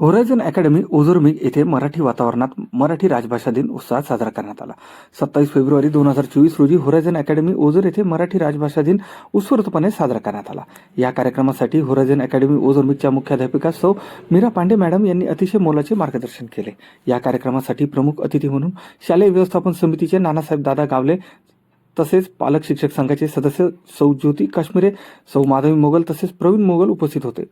Horizon academy ओझुर्मी येथे मराठी वातावरणात मराठी राजभाषा दिन उत्साहात साजरा करण्यात आला. सत्तावीस फेब्रुवारी दोन हजार चोवीस रोजी होरायझन अकॅडमी ओझर येथे मराठी राजभाषा दिन उत्स्फूर्तपणे साजरा करण्यात आला. या कार्यक्रमासाठी होरायझन अकॅडमी ओझुर्मीच्या मुख्याध्यापिका सौ मीरा पांडे मॅडम यांनी अतिशय मोलाचे मार्गदर्शन केले. या कार्यक्रमासाठी प्रमुख अतिथी म्हणून शालेय व्यवस्थापन समितीचे नानासाहेब दादा गावले तसेच पालक शिक्षक संघाचे सदस्य सौ ज्योती काश्मीरे सौ माधवी मोगल तसेच प्रवीण मोगल उपस्थित होते.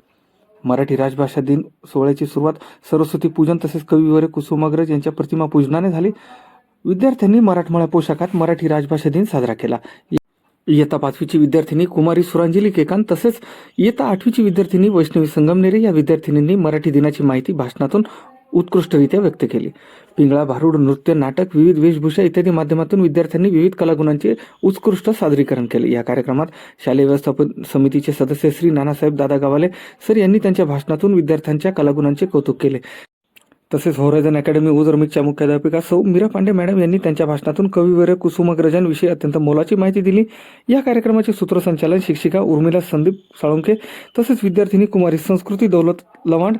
मराठी राजभाषा दिन सोहळ्याची सुरुवात सरस्वती पूजन तसेच कविवरे कुसुमाग्रज यांच्या प्रतिमा पूजनाने झाली. विद्यार्थ्यांनी मराठमोळ्या पोशाखात मराठी राजभाषा दिन साजरा केला. इयत्ता पाचवीची विद्यार्थिनी कुमारी सुरांजली केकांत तसेच इयत्ता आठवीची विद्यार्थिनी वैष्णवी संगमनेरे या विद्यार्थिनींनी मराठी दिनाची माहिती भाषणातून उत्कृष्टरित्या व्यक्त केली. पिंगळा भारूड नृत्य नाटक विविध वेशभूषा इत्यादी माध्यमातून विद्यार्थ्यांनी विविध कलागुणांचे उत्कृष्ट सादरीकरण केले. या कार्यक्रमात शालेय व्यवस्थापन समितीचे सदस्य श्री नानासाहेब दादा गावाले सर यांनी त्यांच्या भाषणातून विद्यार्थ्यांच्या कलागुणांचे कौतुक केले. तसेच होरायझन अकॅडमी ओझरमिकच्या मुख्याध्यापिका सौ मीरा पांडे मॅडम यांनी त्यांच्या भाषणातून कविवर्य कुसुमग्रजांविषयी अत्यंत मोलाची माहिती दिली. या कार्यक्रमाचे सूत्रसंचालन शिक्षिका उर्मिला संदीप साळुंके तसेच विद्यार्थिनी कुमारी संस्कृती दौलत लवांड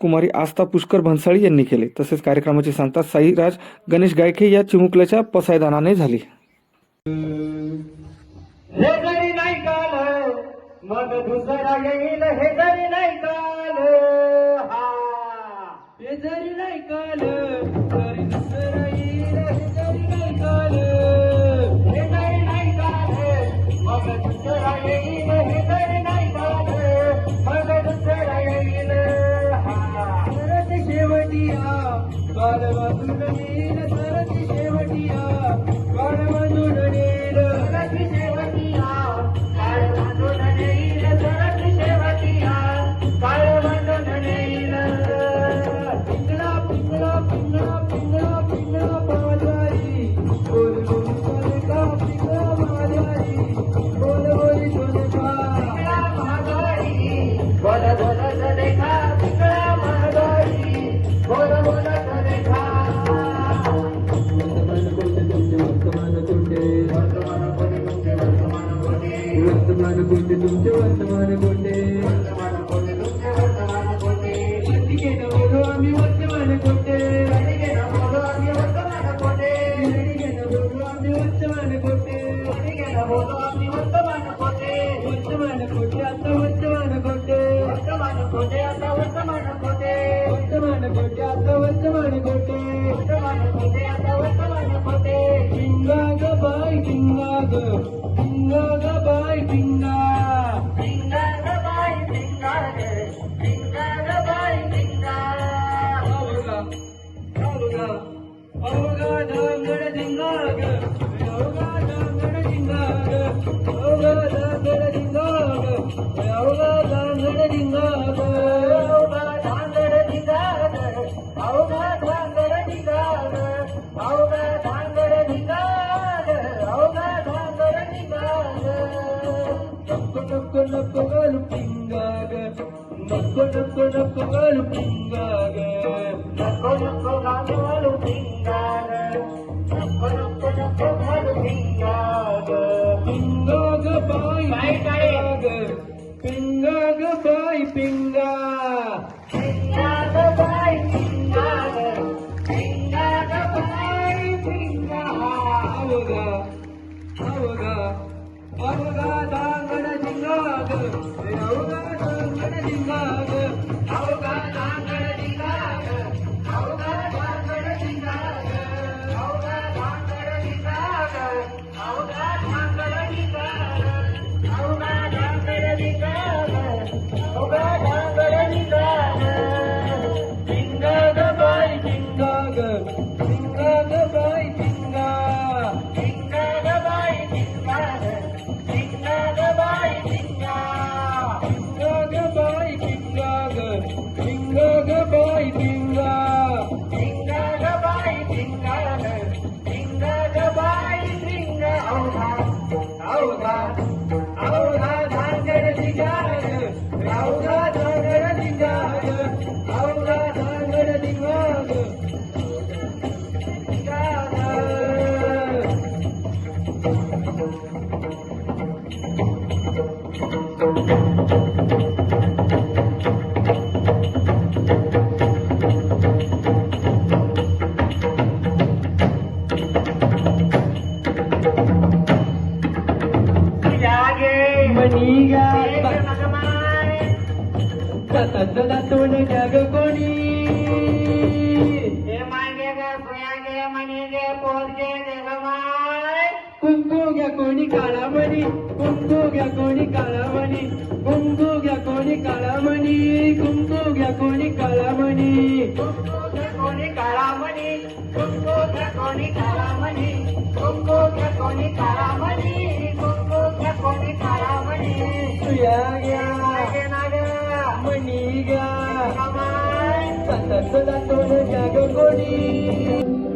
कुमारी आस्था पुष्कर भन्साळी यांनी केले. तसेच कार्यक्रमाची सांगता साईराज गणेश गायके या चिमुकल्याच्या पसायदानाने झाली. हे जरी नाही काल मग दुसरा येईल हे जरी नाही काल. हा. हे जरी नाही काल பாடுவர்கள் நெப்பொழுப்புகளும் பின்பாக நெப்பொழுப்புகளும் பின்பாக நெப்பொழுப்புகளும் பின்பாக பின்பாக பாய் பின்பாக பின்பாக பாய் பிங்கா பின்பாக பாய் பின்பாக பின்பாக பாய் பிங்கா அவகா அவகா அவகா कोणी गातला तोंड ग कोणी कुंकू घ्या कोणी काळामणी कुंकू घ्या कोणी काळामणी कुंकू घ्या कोणी काळामणी कुंकू घ्या कोणी काळामणी कोणी काळामणी कुंकू घ्या कोणी काळामणी कुंकू घ्या कोणी काळामणी. तुया घ्या मागे ना ग कोणी?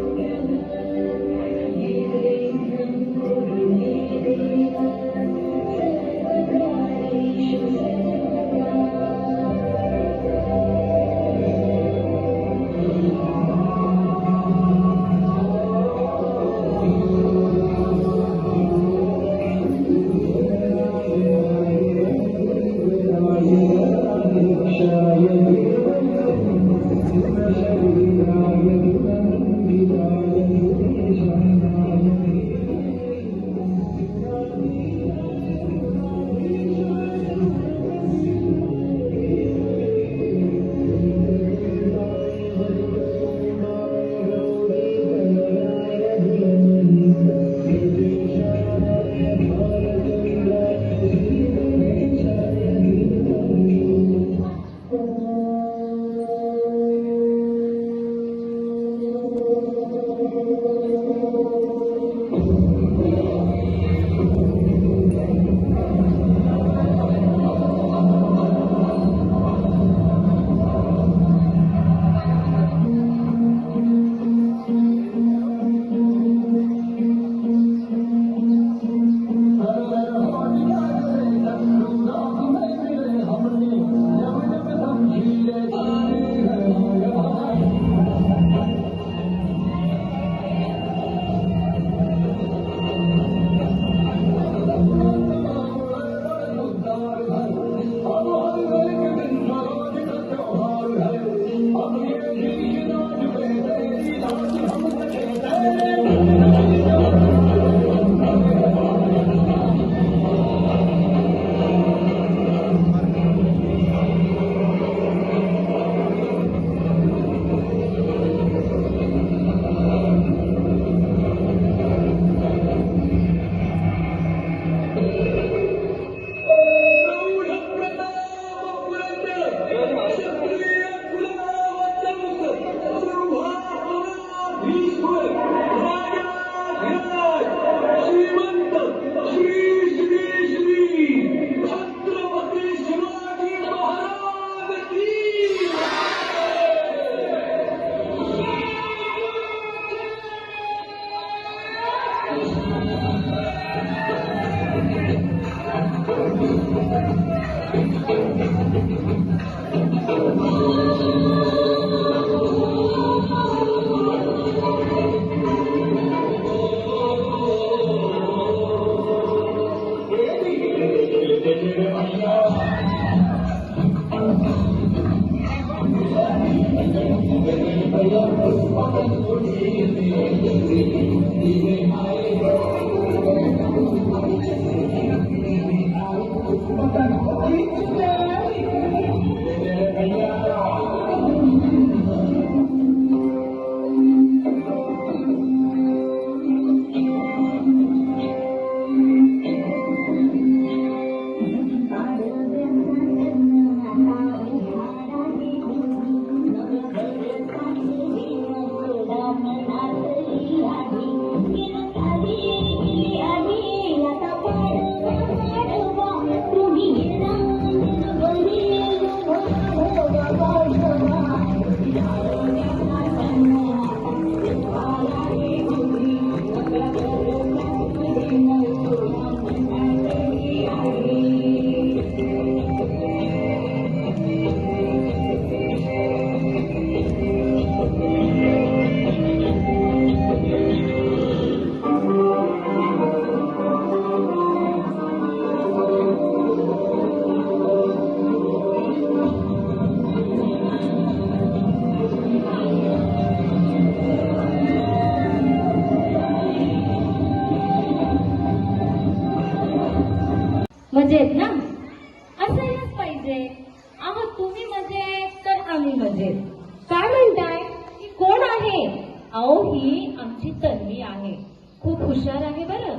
ही आमची तन्वी आहे. खूप हुशार आहे बरं.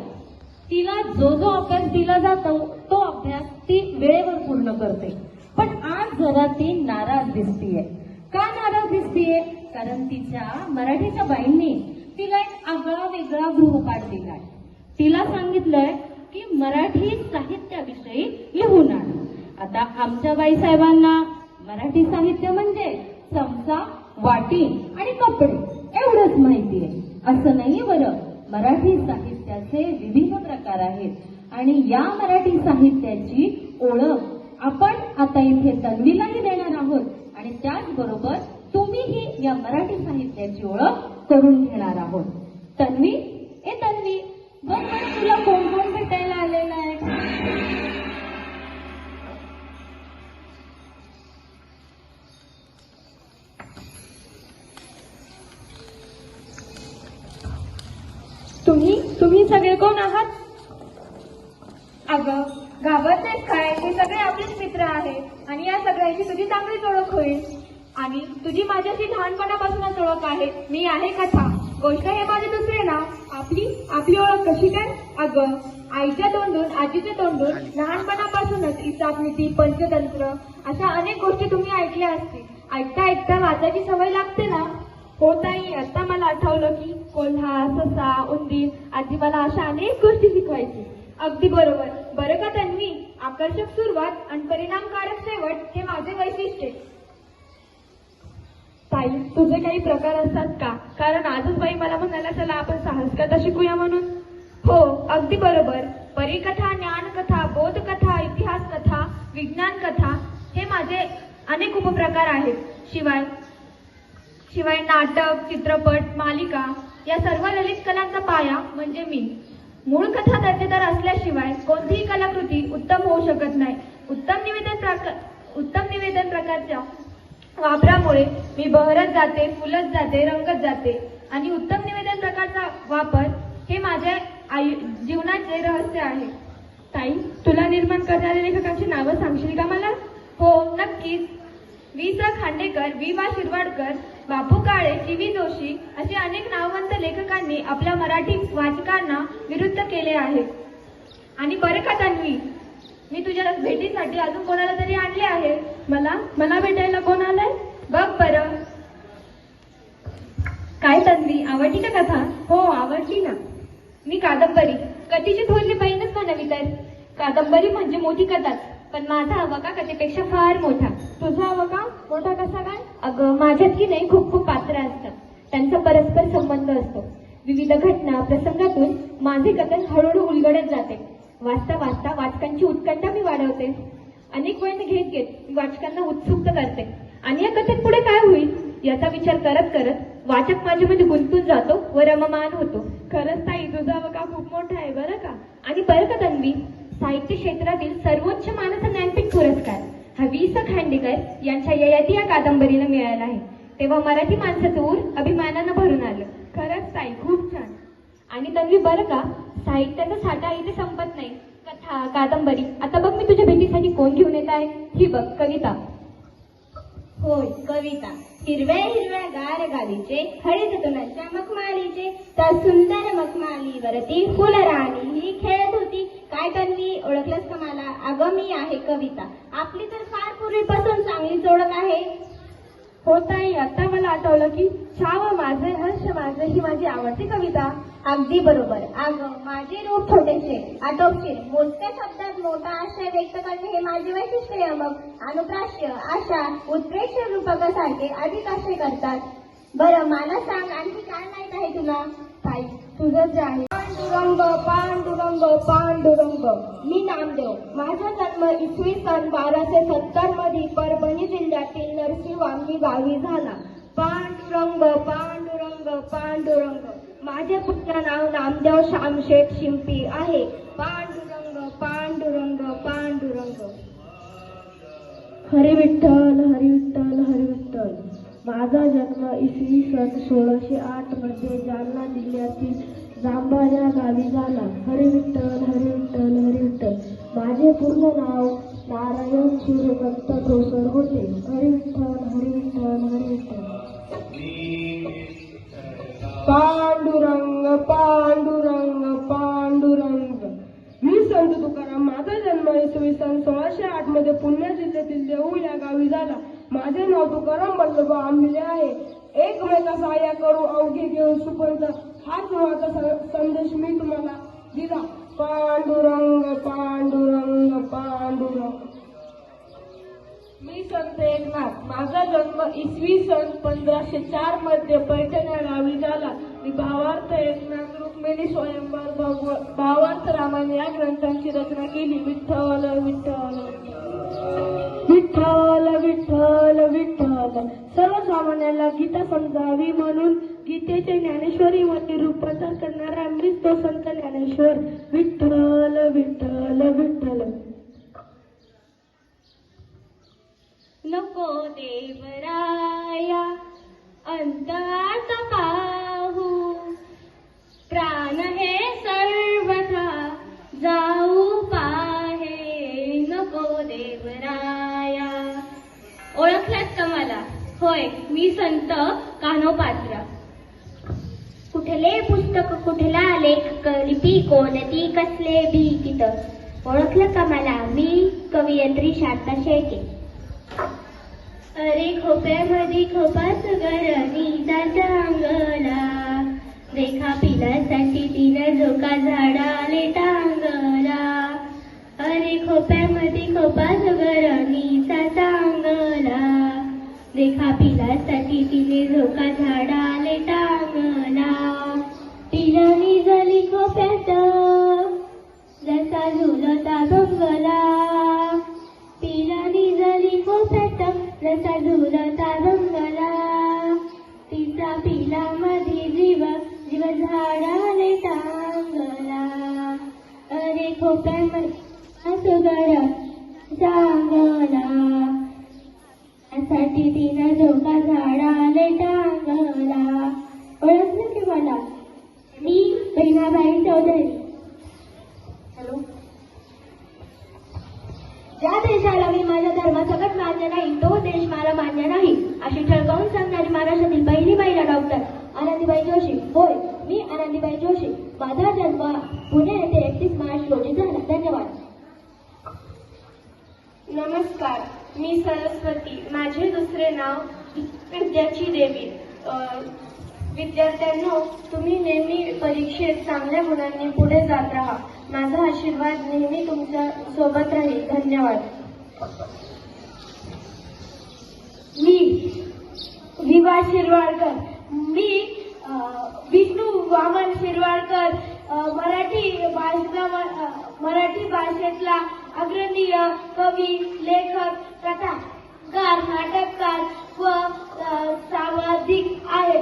तिला जो जो अभ्यास दिला जातो तो अभ्यास ती वेळेवर पूर्ण करते. पण आज जरा ती नाराज दिसतीये. का नाराज दिसतीये? कारण तिच्या मराठीच्या बाईंनी तिला एक आगळा वेगळा गृहपाठ दिलाय. तिला सांगितलंय की मराठी साहित्याविषयी लिहून आण. आता आमच्या बाई साहेबांना मराठी साहित्य म्हणजे चमचा वाटी आणि कपडे. एवढंच माहितीये असं नाहीये बरं. मराठी साहित्याचे विविध प्रकार आहेत. आणि या मराठी साहित्याची ओळख आपण आता इथे तन्वीलाही देणार आहोत. आणि त्याचबरोबर तुम्हीही या मराठी साहित्याची ओळख करून घेणार आहोत. तन्वी ए तन्वी बघ तुला कोण कोण आणि तुझी चांगलीच ओळख होईल. आणि तुझी माझ्याशी लहानपणापासूनच ओळख आहे. मी आहे कथा. गोष्ट हे माझे दुसरे नाव आपली आपली ओळख कशी काय? अगं आईच्या तोंडून आजीच्या तोंडून लहानपणापासूनच इसापनीती पंचतंत्र अशा अनेक गोष्टी तुम्ही ऐकल्या असतील. ऐकता ऐकता वाचायची सवय लागते ना? हो ताई आता मला आठवलं की कोल्हा ससा उंदीर आजी मला अशा अनेक गोष्टी शिकवायची. अगदी बरोबर. बरं का तन्वी आकर्षक सुरुवात आणि परिणामकारक शेवट हे माझे वैशिष्ट्य. ताई तुझे काही प्रकार असतात का? कारण आजच बाई मला म्हणाला चला आपण साहस कथा शिकूया म्हणून. हो अगदी बरोबर. परिकथा ज्ञानकथा बोधकथा इतिहास कथा विज्ञान कथा हे माझे अनेक उपप्रकार आहेत. शिवाय शिवाय नाटक चित्रपट मालिका या सर्व ललित कलांचा पाया म्हणजे मी. मूळ कथा दर्जेदार असल्याशिवाय कोणतीही कलाकृती उत्तम होऊ शकत नाही. उत्तम निवेदन प्रकार उत्तम निवेदन प्रकारच्या वापरामुळे मी बहरत जाते फुलत जाते रंगत जाते. आणि उत्तम निवेदन प्रकारचा वापर हे माझ्या आयु जीवनाचे रहस्य आहे. ताई तुला निर्माण करणाऱ्या लेखकांची नावं सांगशील का मला? हो नक्कीच. वि स खांडेकर वि वा शिरवाडकर बापू काळे जी व्ही जोशी असे अनेक नामवंत लेखकांनी आपल्या मराठी वाचकांना विरुद्ध केले आहे आणि बरं का तन्वी मी तुझ्या भेटीसाठी अजून कोणाला तरी आणले आहे? मला? मला भेटायला कोण आलंय? बघ बरं. काय तन्वी? आवडली का कथा? हो आवडली ना. मी कादंबरी. कथेची थोरली बहीणच म्हणावी तर. कादंबरी म्हणजे मोठी कथाच पण माझा अवका कथेपेक्षा फार मोठा? तुझा अवका मोठा कसा काय? अगं माझ्यात की नाही खूप खूप पात्र असतात त्यांचा परस्पर संबंध असतो. विविध घटना प्रसंगातून माझे कथन हळूहळू उलगडत जाते. वाचता वाचता वाचकांची उत्कंठा मी वाढवते. अनेक वेळ घेत घेत मी वाचकांना उत्सुक करते. आणि या कथेत पुढे काय होईल? याचा विचार करत करत वाचक माझ्यामध्ये गुंतून जातो व रममान होतो. खरंच ताई तुझा अवका खूप मोठा आहे बरं का? आणि बरं का तन्वी? साहित्य क्षेत्रातील सर्वोच्च मानस ज्ञानपीठ पुरस्कार हा वि स खांडेकर यांच्या ययाती या कादंबरीला मिळाला आहे. तेव्हा मराठी माणसाचं ऊर अभिमानानं भरून आलं. खरंच ताई खूप छान. आणि तन्वी बरं का? साहित्याचा साठा इथे संपत नाही. कथा कादंबरी. आता बघ मी तुझ्या भेटीसाठी कोण घेऊन येत आहे? ही बघ कविता. होय कविता. हिरव्या हिरव्या गार गालीचे हळद तुनाच्या मखमालीचे त्या सुंदर मखमालीवरती फुलराणी ही खेळत होती. काय तन्वी ओळखलंस का मला? अगं मी आहे कविता. आपली तर फार पूर्वीपासून चांगलीच ओळख आहे. हो ताई आता मला आठवलं की छाव माझे हर्ष माझे ही माझी आवडती कविता. अगदी बरोबर. अगं माझे रूप छोटेसे आटोपशीर मोजक्या शब्दात मोठा आशय व्यक्त करणे हे माझे वैशिष्ट्य मग अनुप्राश्य आशा उत्प्रेक्ष रूपकासारखे अधिक आशय करतात. बरं मला सांग आणखी काय माहीत आहे तुला? ताई तुझं जे आहे. पांडुरंग पांडुरंग पांडुरंग. मी नामदेव. माझा जन्म इसवी सन बाराशे सत्तरमध्ये परभणी जिल्ह्यातील नरसिंहवांगी गावी झाला. पांडुरंग पांडुरंग पांडुरंग. माझे पुत्र नाव नामदेव श्यामशेठ शिंपी आहे. पांडुरंग पांडुरंग पांडुरंग. हरी विठ्ठल हरी विठ्ठल हरी विठ्ठल माझा जन्म इसवी सन सोळाशे आठमध्ये जालना जिल्ह्यातील जांबा या गावी झाला. हरे विठ्ठल हरे विठ्ठल हरे विठ्ठल. माझे पूर्ण नाव नारायण सूर्यकांत ठोसर होते. हरे विठ्ठल हरे विठ्ठल हरे विठ्ठल. पांडुरंग पांडुरंग पांडुरंग. मी संत तुकाराम माझा जन्म इसवी सन सोळाशे आठमध्ये पुण्या जिल्ह्यातील देऊ या गावी झाला. माझे नाव तुकाराम बल्लभ आंबिले आहे. एकमेका सहाय्या करू अवघे घेऊन सुपंत. हाच माझा स- संदेश मी तुम्हाला दिला. पांडुरंग पांडुरंग पांडुरंग. मी संत एकनाथ. माझा जन्म इसवी सन पंधराशे चारमध्ये पैठण या गावी झाला मी भावार्थ एकनाथ रुक्मिणी स्वयंवर भगव- भावार्थ रामायण या ग्रंथांची रचना केली. विठ्ठल विठ्ठल. विठ्ठल विठ्ठल विठ्ठल. सर्वसामान्याला गीता समजावी म्हणून गीतेचे ज्ञानेश्वरी मध्ये रूपांतर करणारा मीच तो संत ज्ञानेश्वर. विठ्ठल विठ्ठल विठ्ठल. नको देवराया अंत पाहू. प्राण हे सर्वथा जा होय मी संत कान्हो पात्र कुठले पुस्तक कुठला लेख लिपी कोणती कसले भीतीत? ओळखलं का मला? मी कवयित्री शांता शेळके. अरे खोप्यामध्ये खोपाच गरणी जाता अंगला रेखा पिलासाठी तिनं झोका झाडाले टांगला. अरे खोप्यामध्ये खोपाच गरणी रेखा पिलासाठी तिने झोका झाडाले टांगला. पिलानी झाली खोप्यात जसा झुलता जागंगला पिला निजली खोप्यात जसा झुलता बंगला तिचा पिला मध्ये जीव जीव झाडाने टांगला. अरे खोप्यामध्ये सुगर चांगला त्यासाठी तिनं झोका झाडाले टांगला. ओळखलं की मला? मी बहिणाबाई चौधरी. हॅलो? ज्या देशाला मी माझ्या धर्मासकट मान्य नाही तो देश मला मान्य नाही अशी ठळकावून सांगणारी महाराष्ट्रातील पहिली महिला डॉक्टर आनंदीबाई जोशी. होय मी आनंदीबाई जोशी. माझा जन्म पुणे येथे एकतीस मार्च रोजी झाला. धन्यवाद. नमस्कार. मी सरस्वती. माझे दुसरे नाव विद्याची देवी. विद्यार्थ्यांनो तुम्ही नेहमी परीक्षेत चांगल्या गुणांनी पुढे जात राहा. माझा आशीर्वाद नेहमी तुमच्यासोबत राहील. धन्यवाद. मी विवा शिरवाडकर. मी अं, विष्णू वामन शिरवाडकर. मराठी भाषा मराठी भाषेतला अग्रणीय कवी लेखक कथाकार नाटककार व सामाजिक आहे.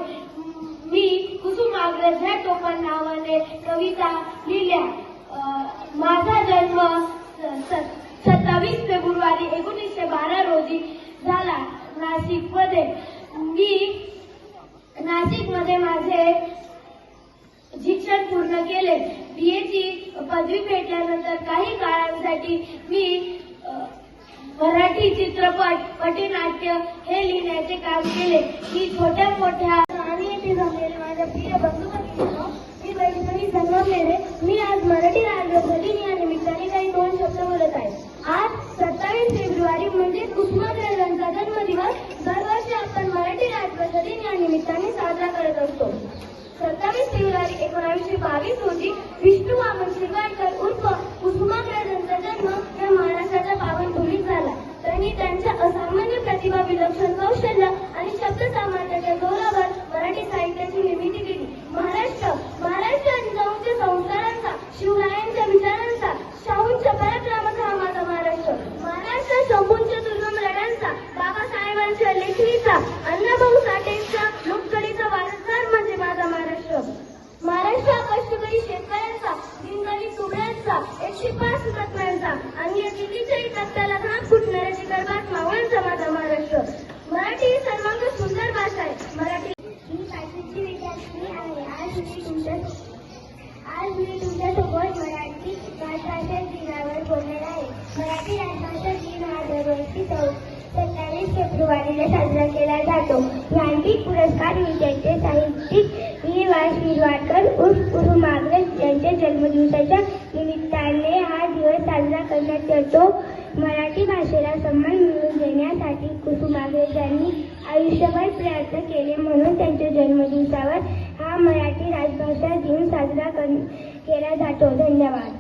मी कुसुमाग्रज ह्या टोपण नावाने कविता लिहिल्या. माझा जन्म सत्तावीस फेब्रुवारी एकोणीसशे बारा रोजी झाला नाशिकमध्ये मी नाशिकमध्ये माझे शिक्षण पूर्ण केले. बी ची पदवी भेटल्यानंतर काही काळांसाठी मी मराठी चित्रपट पटीनाट्य हे लिहिण्याचे काम केले. मी छोट्या मोठ्या आणि येथे जमलेले माझ्या प्रिय बंधू हो, मी वैष्णवी संगमनेरे मी आज मराठी राज्यभरी या निमित्ताने काही दोन शब्द बोलत आहे. आज सत्तावीस फेब्रुवारी म्हणजे कुसुमाग्रजांचा जन्मदिवस. दरवर्षी आपण मराठी राज्यभरी या निमित्ताने साजरा करत असतो. सत्तावीस फेब्रुवारी एकोणावीसशे बावीस रोजी विष्णू वामन शिरवाडकर उर्फ कुसुमाग्रजांचा जन्म या महाराष्ट्राच्या पावनभूमीत झाला त्यांनी त्यांच्या असामान्य प्रतिभा विलक्षण कौशल्य आणि शब्द सामर्थ्याच्या जोरावर मराठी साहित्याची निर्मिती केली महाराष्ट्र महाराष्ट्र आणि जाऊंच्या संस्कारांचा शिवरायांच्या विचारांचा शाहूंच्या पराक्रमाचा हा माझा महाराष्ट्र महाराष्ट्र शंभूंच्या दुर्गम लढ्यांचा बाबासाहेबांच्या लेखणीचा अण्णाभाऊ साठेंचा लोककलेचा वारसदार म्हणजे माझा महाराष्ट्र महाराष्ट्र हा कष्टकरी शेतकऱ्यांचा दिनदलित तुकड्यांचा एकशे पाच हुतात्म्यांचा आणि या कितीच्याही तक्त्याला घात फुटणाऱ्या जिगरबाज मावळ्यांचा माझा महाराष्ट्र मराठी ही सर्वांग सुंदर भाषा आहे मराठी मी पाचवीची विद्यार्थी आहे आज मी तुमच्या आज मी तुमच्यासोबत मराठी राजभाषा दिनावर बोलणार आहे मराठी राजभाषा दिन हा दरवर्षी चौ सत्तावीस फेब्रुवारीला साजरा केला जातो ज्ञानपीठ पुरस्कार विजेते साहित्यिक निवास निर्वाडकर शिरवाडकर उर्फ कुसुमाग्रज यांच्या जन्मदिवसाच्या निमित्ताने हा दिवस साजरा करण्यात येतो मराठी भाषेला सन्मान मिळवून देण्यासाठी कुसुमाग्रज यांनी आयुष्यभर प्रयत्न केले म्हणून त्यांच्या जन्मदिवसावर मराठी राजभाषा दिन साजरा कर केला जातो. धन्यवाद.